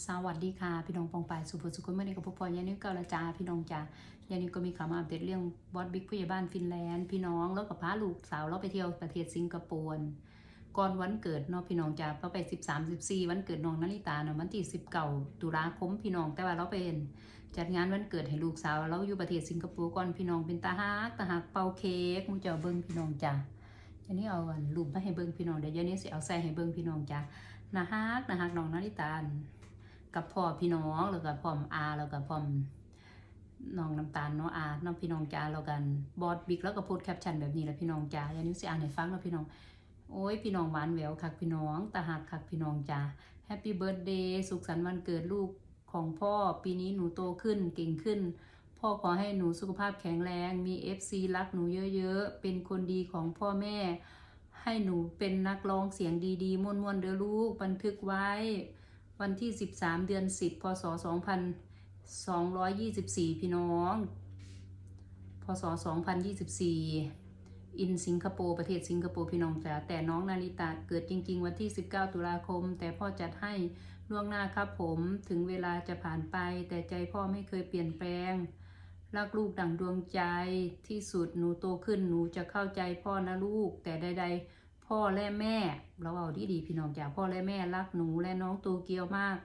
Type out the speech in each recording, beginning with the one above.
สวัสดีค่ะ พี่น้องปองปายสุภสุขเมื่อนี้กับพวกพ่อยานิวกาละจาพี่น้องจ้ายานิวก็มีข่าวมาอัปเดตเรื่องบอสบิ๊กผู้ใหญ่บ้านฟินแลนด์พี่น้องแล้วกับพาลูกสาวเราไปเที่ยวประเทศสิงคโปร์ก่อนวันเกิดเนาะพี่น้องจ้าเราไป 13 14 วันเกิดน้องนาริตาเนาะวันที่19ตุลาคมพี่น้องแต่ว่าเราเป็นจัดงานวันเกิดให้ลูกสาวเราอยู่ประเทศสิงคโปร์ก่อนพี่น้องเป็นตาฮักตาฮักเป่าเค้กมูเจ้าเบิ้งพี่น้องจ้าอันนี้เอาอันรูปมาให้เบิ้งพี่น้องเดี๋ยวยานี้สิเอาใส่ให้เบิ้งพี่น้องจ้านะฮักนะฮักน้องนาริตา กับพ่อพี่น้องแล้วก็พ่อมอาแล้วก็พ่อมน้องน้ำตาลเนาะอาน้องพี่น้องจ้าแล้วกันบอดบิ๊กแล้วก็โพสต์แคปชั่นแบบนี้แหละพี่น้องจ้าอย่านิ้วสิอ่านให้ฟังเนาะพี่น้องโอ้ยพี่น้องหวานแหววคักพี่น้องตาหักคักพี่น้องจ้าแฮปปี้เบิร์ดเดย์สุขสันต์วันเกิดลูกของพ่อปีนี้หนูโตขึ้นเก่งขึ้น พ่อขอให้หนูสุขภาพแข็งแรงมี FC รักหนูเยอะๆ เป็นคนดีของพ่อแม่ ให้หนูเป็นนักร้องเสียงดีๆม่วนๆเด้อลูกบันทึกไว้ วันที่ 13 เดือน 10 พศ 2224 พี่น้อง พศ 2024 อินสิงคโปร์ประเทศสิงคโปร์พี่น้องจ๋าแต่น้องนาริตาเกิดจริง ๆ วันที่ 19 ตุลาคม แต่พ่อจัดให้ล่วงหน้าครับผมถึงเวลาจะผ่านไป แต่ใจพ่อไม่เคยเปลี่ยนแปลงรักลูกดั่งดวงใจที่สุดหนูโตขึ้นหนูจะเข้าใจพ่อนะลูก แต่ใดๆ พ่อและแม่ เราเอาดีดีพี่น้องจ๋าพ่อและแม่รักหนูและน้องโตเกียวมาก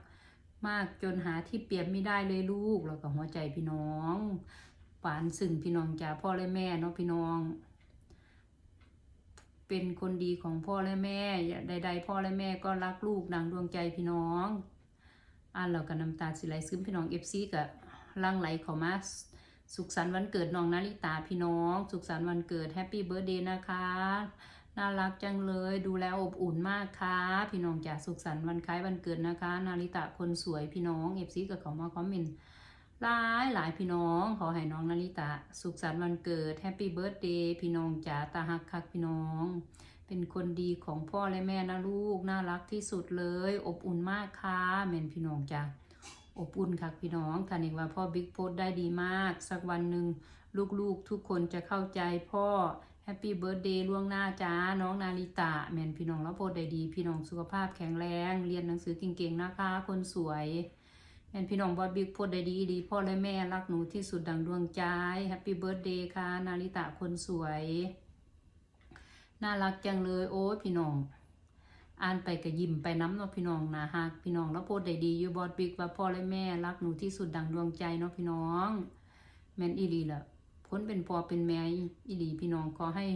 มากจนหาที่เปรียบไม่ได้เลยลูกแล้วก็หัวใจพี่น้องปานซึ่งพี่น้องจ๋าพ่อและแม่เนาะพี่น้อง เป็นคนดีของพ่อและแม่ใด ๆ พ่อและแม่ก็รักลูกดังดวงใจพี่น้องอ่านเราก็น้ำตาสิไหลซึมพี่น้องเอฟซีกับลังไหลข้ามาสุขสันต์วันเกิดน้องนาริตาพี่น้อง สุขสันต์วันเกิดแฮปปี้เบิร์ดเดย์นะคะ น่ารักจังเลยดูแลอบอุ่นมากค่ะ พี่น้องจ๋าสุขสันต์วันคล้ายวันเกิดนะคะ นาริตะคนสวยพี่น้องเอฟซีกับเขามาคอมเมนต์หลายหลายพี่น้อง ขอให้น้องนาริตะ สุขสันต์วันเกิดแฮปปี้เบิร์ดเดย์พี่น้องจ๋าตาหักคักพี่น้อง เป็นคนดีของพ่อและแม่นะลูก น่ารักที่สุดเลย อบอุ่นมากค่ะเมนพี่น้องจ้าอบอุ่นค่ะพี่น้องท่านเอกว่าพ่อบิ๊กโพสได้ดีมาก สักวันหนึ่งลูกๆทุกคนจะเข้าใจพ่อ แฮปปี้เบิร์ดเดย์ล่วงหน้าจ้า น้องนาริตะ แมนพี่น้องแล้วโพดได้ดี พี่น้องสุขภาพแข็งแรง เรียนหนังสือเก่งๆนะคะ คนสวย แมนพี่น้องบอดบิ๊กโพดได้ดีดี พ่อและแม่รักหนูที่สุดดังดวงใจแฮปปี้เบิร์ดเดย์ค่ะ นาริตะคนสวย น่ารักจังเลย โอ้พี่น้อง อ่านไปก็ยิ้มไปน้ำเนาะพี่น้องนะฮักพี่น้องแล้วโพดได้ดีอยู่บอดบิ๊กว่าพ่อและแม่รักหนูที่สุดดังดวงใจเนาะพี่น้อง แมนอีลีล่ะ พ้นเป็นพ่อเป็นแม่อีหลีพี่น้องขอให้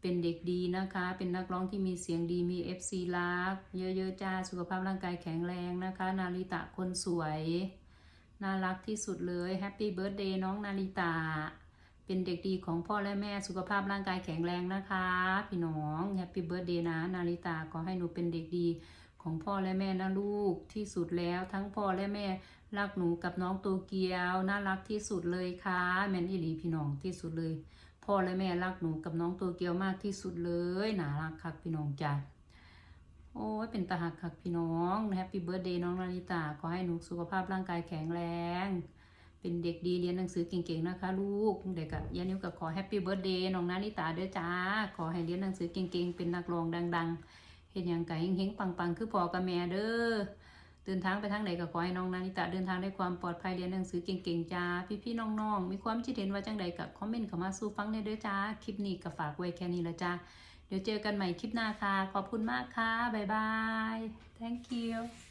เป็นเด็กดีนะคะ เป็นนักร้องที่มีเสียงดีมี FC รัก เยอะๆจ้า สุขภาพร่างกายแข็งแรงนะคะ นาริตะคนสวย น่ารักที่สุดเลยแฮปปี้เบิร์ดเดย์น้องนาริตะเป็นเด็กดีของพ่อและแม่สุขภาพร่างกายแข็งแรงนะคะ พี่น้องแฮปปี้เบิร์ดเดย์นะ นาริตาขอให้หนูเป็นเด็กดีของพ่อและแม่นะลูกที่สุดแล้วทั้งพ่อและแม่ รักหนูกับน้องโตเกียว น่ารักที่สุดเลยค่ะแมนอีหลีพี่น้องที่สุดเลย พ่อและแม่รักหนูกับน้องโตเกียวมากที่สุดเลยน่ารักคักพี่น้องจ้ะโอ้ยเป็นตาหักคักพี่น้องแฮปปี้เบิร์ดเดย์น้องนาริตาขอให้หนูสุขภาพร่างกายแข็งแรง เป็นเด็กดีเรียนหนังสือเก่งๆนะคะลูกเด็กกับยานิวกับขอแฮปปี้เบิร์ดเดย์น้องนาริตาเด้อจ้าขอให้เรียนหนังสือเก่งๆ เป็นนักร้องดัง ๆเห็นอย่างไก่เฮงๆปังๆ คือพ่อกับแม่เด้อ เดินทางไปทางไหนก็ขอให้น้องนานิตะเดินทางด้วยความปลอดภัยเรียนหนังสือเก่งๆจ้า พี่ๆน้องๆ มีความคิดเห็นว่าจังใดกับคอมเมนต์เข้ามาสู้ฟังได้เด้อจ้า คลิปนี้ก็ฝากไว้แค่นี้ละจ้า เดี๋ยวเจอกันใหม่คลิปหน้าค่ะ ขอบคุณมากค่ะ บ๊ายบาย thank you